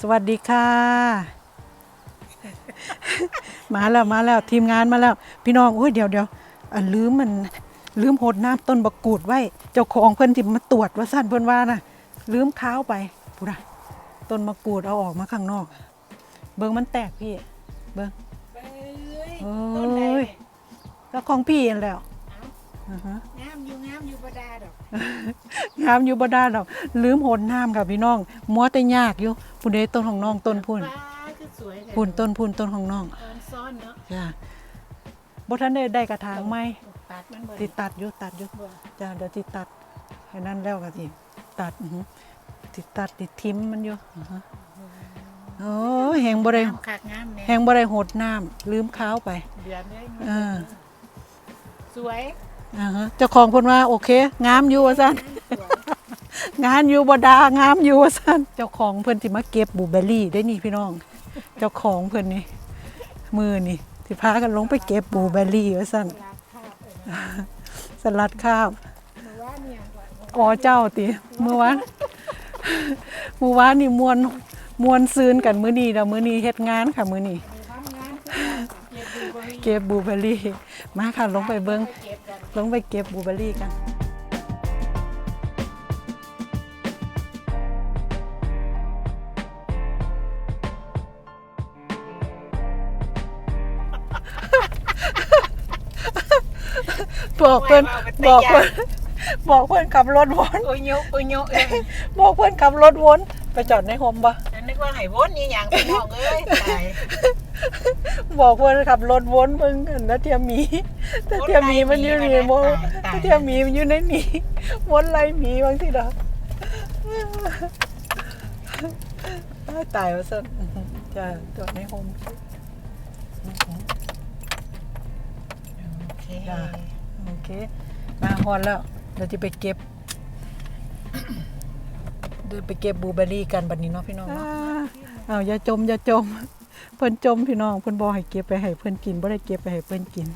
สวัสดีค่ะ มาแล้วมาแล้วทีมงานมาแล้ว พี่น้องโอ้ยเดี๋ยวเดี๋ยวอันลืมมันลืมโหดน้ำต้นบักกูดไว้ เจ้าของเพิ่นที่มาตรวจว่าสั้นเพิ่นว่านะลืมข้าวไปพูดะต้นมะกรูดเอาออกมาข้างนอก เบิ่งมันแตกพี่ เบิ่งโอ้ยก็ของพี่นั่นแหล้วอ่าฮะ งามอยู่งามอยู่บ่ดาดอกงามอยู่บ่ได้ดอก ลืมโหดน้ำค่ะพี่น้องมัวแต่ยากอยู่พุ่นเด้ต้นของน้องต้นพุ่นว้าคือสวยแท้พุ่นต้นพุ่นต้นของน้องตอนซ้อนเนาะจ้าบ่ทันได้ได้กระถางไหมปัดมันบ่ติตัดอยู่ตัดอยู่บ่จ้าเดี๋ยวติตัดให้นั่นแล้วก็สิตัดอือหือติตัดติทิมมันอยู่อือฮะโอ้ยแหงบ่ได้งามคักงามแน่แหงบ่ได้โหดน้ำลืมข้าวไปเดือนเลยเออสวย อ่าฮะเจ้าของเพิ่นว่าโอเค งามอยู่ว่าซั่นสวยงานอยู่บ่ดางามอยู่ว่าซั่นเจ้าของเพิ่นสิมาเก็บบลูเบอร์รี่ได้นี่พี่น้อง เจ้าของเพิ่นนี่มือนี่สิพากันลงไปเก็บบลูเบอร์รี่ว่าซั่นราคาเออสลัดข้าวเมื่อว่าเนี่ยว่าอ๋อเจ้าติเมื่อวานเมื่อวานนี่มวนมวนซืนกันมื้อนี้แล้วมื้อนี้เฮ็ดงานค่ะมื้อนี้ทำงานคือเก็บดูบ่มีเก็บบลูเบอร์รี่มาค่ะลงไปเบิ่งเก็บกัน ลงไปเก็บบลูเบอร์รี่กันบอกเพิ่นบอกเพิ่นบอกเพิ่นขับรถวนโอ้ยโยโอ้ยโยเอ้ยบอกเพิ่นขับรถวน ไปจอดในโฮมบ่ฉันนึกว่าให้วนนี่หยังพี่น้องเอ้ยตาย บอกเพิ่นขับรถวนเบิ่งกันนะเทียมหมีแต่เทียมหมีมันอยู่นี่บ่แต่เทียมหมีมันอยู่ในนี่วนไล่หมีบางทีดอกตายว่าซั่นจ้ะจอดในโฮมโอเคจ้ะโอเค มาฮอดแล้วเดี๋ยวจะไปเก็บเดินไปเก็บบลูเบอร์รี่กันบัดนี้เนาะพี่น้องเนาะอ้าวอย่าจมอย่าจม เพิ่นจมพี่น้องเพิ่นบ่ให้เก็บไปให้เพิ่นกินบ่ได้เก็บไปให้เพิ่นกิน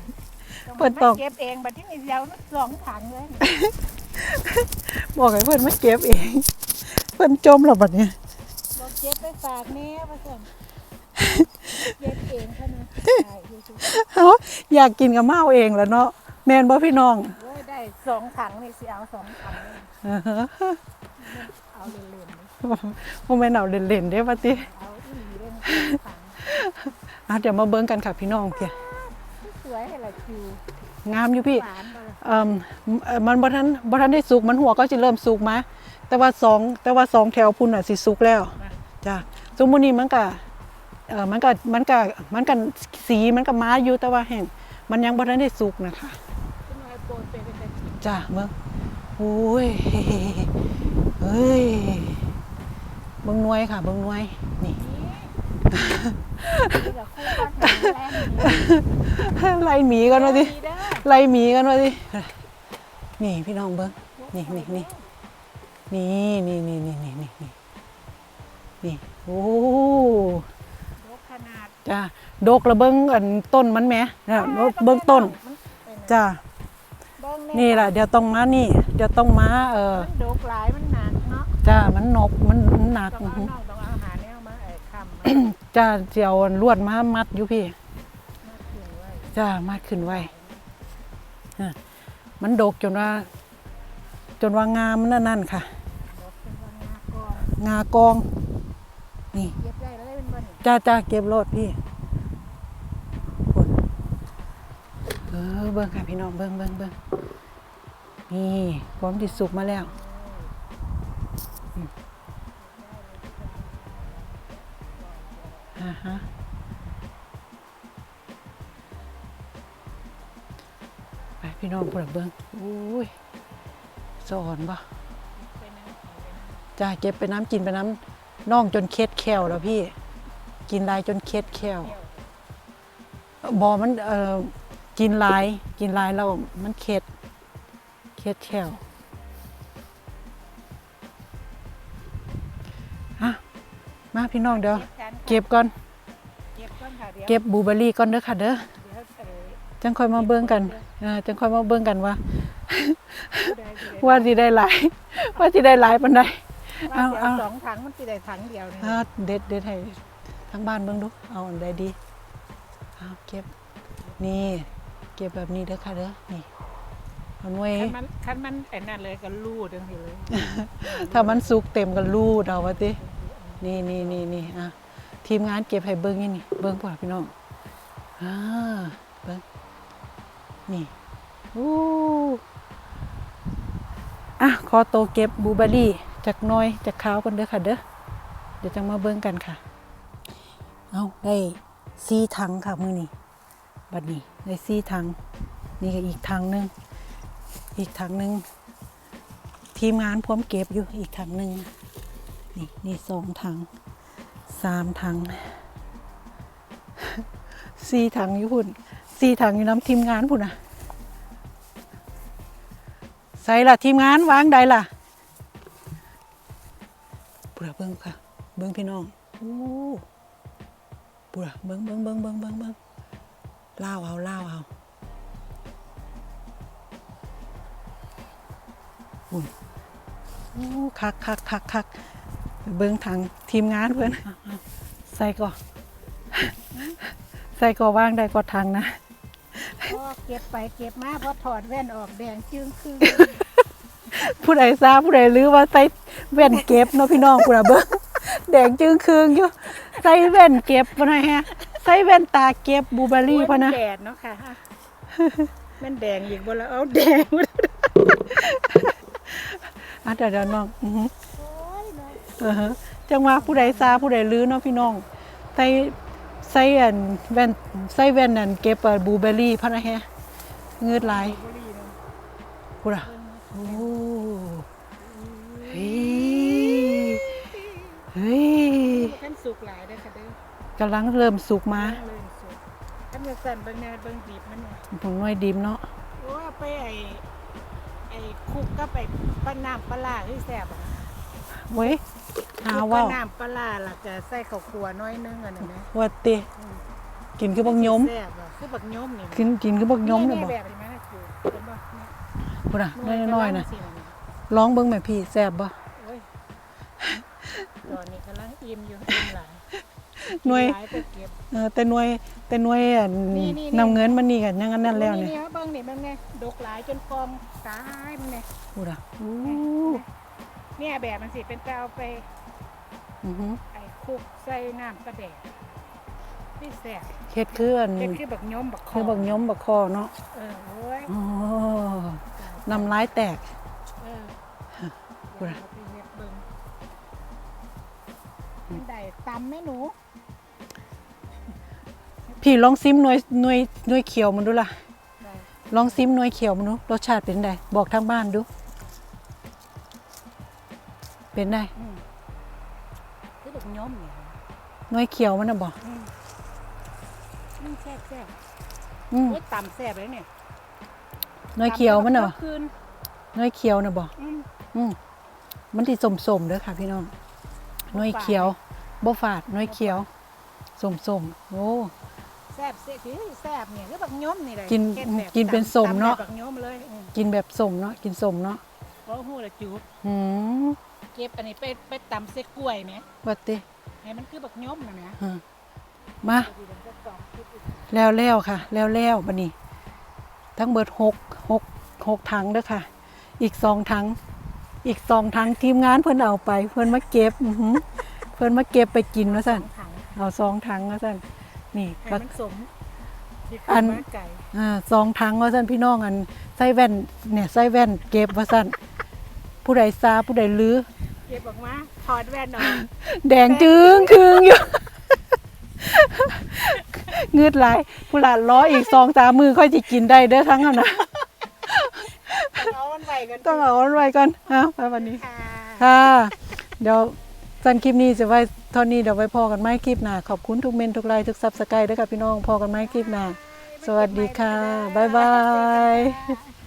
เปิดตอก เก็บเองบัดที่นี่เดียวสองถังเลยบอกให้เพิ่นมาเก็บเอง เพิ่นจมแล้วบัดนี้บ่เก็บไปฝากแม่ว่าซั่นเก็บเองเท่านั้นได้อยู่สิเอ้าอยากกินก็มาเอาเองแหล้วเนาะแม่นบ่พี่น้องโอ้ยได้สองถังนี่สิเอาสองถังเลยอ่าฮะเอาเล่นๆเลยบ่แม่นเอาเล่นๆเด้ว่าติเอาอีหลีเลยมันสองถัง อะเดี๋ยวมาเบิ่งกันค่ะพี่น้องเพียสวยให้ละคิวงามอยู่พี่หวานบ่ล่ะเอ่อเอ่อมันบ่ทันบ่ทันได้สุกมันหัวก็สิเริ่มสุกมาแต่ว่าสองแต่ว่าสองแถวพุ่นน่ะสิสุกแล้วจ้ะสมมุตินี้มันก็เอ่อมันก็มันก็มันก็สีมันก็มาอยู่แต่ว่าแห้งมันยังบ่ทันได้สุกนะคะคุณน้อยโปรดไปเป็นตะกินจ้ะเบิ่งโอ้ยเฮ้ยเบิ่งหน่วยค่ะเบิ่งหน่วยนี่นี่ กับคู่บ้านแข็งแรงไล่หมีกันว่าดิดีเด้อไล่หมีกันว่าดินี่พี่น้องเบิ่งนี่นี่นี่นี่นี่นี่นี่นี่นี่นี่นี่โอ้ยกขนาดจ้าดกระเบิ้งอันต้นมันแหมนะเบิ้งต้นจ้าเบิ่งนี่แหละเดี๋ยวต้องมานี่ เดี๋ยวต้องมาเออมันดกหลายมันหนักเนาะจ้ามันนกมันมันหนักต้องเอาน้องต้องเอาอาหารแนวมาไอ้คำมัน จ้าเจียวลวดมามัดอยู่พี่มาถึงไว้จ้ามัดขึ้นไว้ฮะมันดกจนว่า จนว่างามมันนั่นนั่นค่ะดกเป็นว่างาก่อนงากองนี่เก็บได้เลยเป็นบ่นี่จ้าจ้าเก็บรถพี่พุ่นเออเบิ้งค่ะพี่น้องเบิ้งเบิ้งเบิ้งนี่พร้อมที่สุกมาแล้ว อืมอ่าฮะไปพี่น้องเปิดเบิ้งอุ้ยสอนปะเป็นน้ำของเป็นจ้าเก็บไปน้ำกินไปน้ำน่องจนเค็ดแควแล้วพี่ กินลายจนเค็ดแควแก้วบอมันเอ่อกินหลาย กินหลายแล้วมันเค็ดเค็ดแควอะมาพี่น้องเดี๋ยวเก็บกันค่ะเก็บก่อน เก็บก่อนค่ะเดี๋ยวเก็บบลูเบอร์รี่ก่อนเด้อค่ะเด้อ เดี๋ยวเอ่อจังค่อยมาเบิ่งกันเออจังค่อยมาเบิ่งกันว่า ผู้ใดผู้ใดว่าสิได้หลาย ว่าสิได้หลายปานใดว่าเอาเดี๋ยวเอา สองถังมันสิได้ถังเดียวนี่อ่าเด็ดเด็ดให้ทั้งบ้านเบิ่งดู เอาอันใดดีเอาเก็บ นี่ เก็บแบบนี้เด้อค่ะเด้อ นี่เอาหน่วย คันมันคันมันไอ้นั่นเลยก็รูดจังซี่เลยถ้ามันสุกเต็มกันรูดเอาวะตินี่นี่นี่นี่อะ ทีมงานเก็บให้เบิ้งนี่นี่เบิ้งพ่อพี่น้องอ่าเบิ้งนี่อู้อะขอโตเก็บบูเบอร์รี่จากน้อยจากขาวกันเด้อค่ะเด้อเดี๋ยวจะมาเบิ้งกันค่ะ เอาได้ซีถังค่ะมือนี่บัดนี้ได้ซีถัง นี่ก็อีกถังหนึง อีกถังหนึง ทีมงานพร้อมเก็บอยู่อีกถังหนึ่งนี่นี่สองถัง สามถังสี่ถังอยู่พุ่นสี่ถังอยู่น้ำทีมงานพุ่นอะใส่ละทีมงานวางใดล่ะปุระเบิ้งค่ะ เบิ้งพี่น้องโอ้ปุระเบิ้งเบิ้งเบิ้งเบิ้งเบิ้งเบิ้งล่าวเอาล่าวเอาโอ้คักคักคักคัก เบิ้งทางทีมงานเพื่อนใส่ก่อนใส่ก่อว่างได้ก็ทางนะพอเก็บไปเก็บมาพอถอดแว่นออกแดงจึงคือผู้ใดทราบผู้ใดรู้ว่าใส่แว่นเก็บเนาะพี่น้องผู้ใดเบิ้งแดงจึงคืงอยู่ใส่แว่นเก็บพะนะฮะใส่แว่นตาเก็บบลูเบอร์รี่พะนะโอ้ยมัแดดเนาะค่ะแมันแดงอีกบ่แล้วเอาแดงหมดอะเดี๋ยวเดี๋ยวน้อง อือหือโอ้ยเนาะเออฮะจังว่าผู้ใดทราบผู้ใดรู้เนาะพี่น้องใส่ใส่อันแว่นใส่แว่นอันเก็บอะบลูเบอร์รี่พะนะฮะเงืดหลายบุรีเนาะพูดอะโอ้เฮ้ยเฮ้ยท่านสุกหลายเด้อค่ะเด้อกำลังเริ่มสุกมาเลยสุกท่านจะสั่นเบิ่งแนวเบิ่งดิบมันเนี่ยผงน้อยดิมเนาะโอ้ไปไอ้ไอ้คุกก็ไปปลาน้ำปลาร้าที่แซ่บอะ เว้ย หาปว่าลาน้ำปลาร้าล่ะจะใส่ข้าวคั่วน้อยนึงอันนั้นนะว่าเตะกินคือบักยมแซ่บอะคือบักยมนี่กินกินคือบักยมเนี่ยนี่บอกแบบนี้นะคือเห็นบ่เนี่ยพูดอะน้อยๆนะสิน่ะลองเบิ่งแม่พี่แซ่บบ่โอ้ยตอนนี้กำลังอิ่มอยู่อิ่มหลายหน่วยหลายไปเก็บเออแต่หน่วยแต่หน่วยอันนี่นี่นำเงินมันนี่กันยังอันนั้นแล้วเนี่ยนี่เบิ่งนี่เบิ่งไงดกหลายจนกองตายมันเนี่ยพูดอะอู้เนี่ยแบบมันสิเป็นเตาไป อือหือไอ้คุกใส่น้ำกระแดกนี่แซ่บเฮ็ดคืออันเฮ็ดคือบักยมบักคอคือบักยมบักคอเนาะเออโอ้ยอ๋อน้ำลายแตกเออพูดอะเดี๋ยวเราไปเฮ็ดเบิ่งมันได้ตำไหมหนู พี่ลองซิมหน่วยหน่วยหน่วยเขียวมันดูล่ะได้ลองซิมหน่วยเขียวมันดูรสชาติเป็นไงบอกทางบ้านดู เป็นไง อืมคือยมเนี่ยน่วยเขียวมันน่ะบอกอืมแซ่บแซ่บอืมโอ้ยตำแซ่บเลยเนี่ยน่วยเขียวมันน่ะตำบ่แล้วคืนน่วยเขียวน่ะบอกอืมอืมมันที่สมๆเด้อค่ะพี่น้องน่วยเขียวบ่ฝาดน่วยเขียวสมๆโอ้แซ่บเสียคือแซ่บเนี่ยคือบักยมนี่เลยกินกินเป็นสมเนาะกินแบบสมเนาะกินสมเนาะเพราะหูละจูบหืม เก็บอันนี้ไปไปตำเส้กล้วยไหมว่าติให้มันคือบักยมนะนะฮะมาพอดีมันก็สองคิดอีกแล้วแล้วค่ะ แล้วแล้วบัดนี้ ทั้งเบิดหกหกหกถังเด้อค่ะ อีกสองถัง อีกสองถังทีมงานเพิ่นเอาไป เพิ่นมาเก็บอื้อหือเพิ่นมาเก็บไปกินว่าซั่นถังเอาสองถังว่าซั่นนี่ให้ก็มันสมที่อันขึ้มาไก่อ่าสองถังว่าซั่นพี่น้องอันใส่แว่นเนี่ยใส่แว่นเก็บว่าซั่นผู้ใดซาผู้ใดลือเก็บออกมาถอดแว่นออกแดงจึงคืงอยู่เงืดหลายผู้หลานล้ออีกสองสามมือค่อยจะกินได้เด้อทั้งนั้นนะเอามันไปกันต้องเอามันไว้ก่อนฮะไปวันนี้ค่ะค่ะ เดี๋ยวสั้นคลิปนี้จะไว้เท่านี้เดี๋ยวไว้พอกันไหมคลิปหน้าขอบคุณทุกเมนทุกไลน์ทุกซับสไครต์ด้วยค่ะพี่น้องพอกันไหมคลิปหน้าสวัสดีค่ะบ๊ายบายค่ะ